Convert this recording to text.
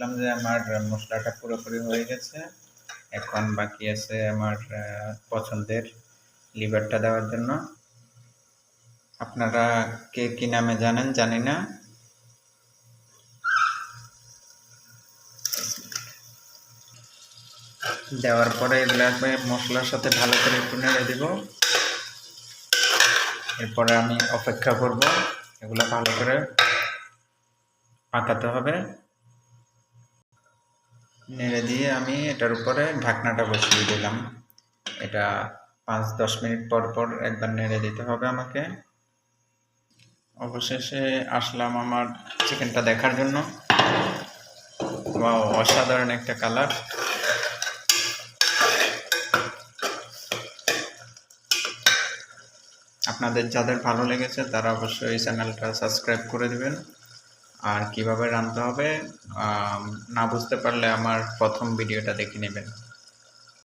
দেখলাম যে আমার মশলাটা পুরোপুরি হয়ে গেছে। এখন বাকি আছে আমার পছন্দের লিভারটা দেওয়ার জন্য। আপনারা কে কি নামে জানেন? জানি না। দেওয়ার পরে এগুলো একবার মশলার সাথে ভালো করে একটু নেড়ে দিব। এরপরে আমি অপেক্ষা করব। এগুলো ভালো করে পাকাতে হবে। নেড়ে দিয়ে আমি এটার উপরে ঢাকনাটা বসিয়ে দিলাম। এটা পাঁচ দশ মিনিট পর পর একবার নেড়ে দিতে হবে আমাকে। অবশেষে আসলাম আমার চিকেনটা দেখার জন্য। Wow, অসাধারণ একটা কালার। আপনাদের যাদের ভালো লেগেছে তারা অবশ্যই চ্যানেলটা সাবস্ক্রাইব করে দিবেন। আর কীভাবে রাঁধতে হবে না বুঝতে পারলে আমার প্রথম ভিডিওটা দেখে নেবেন।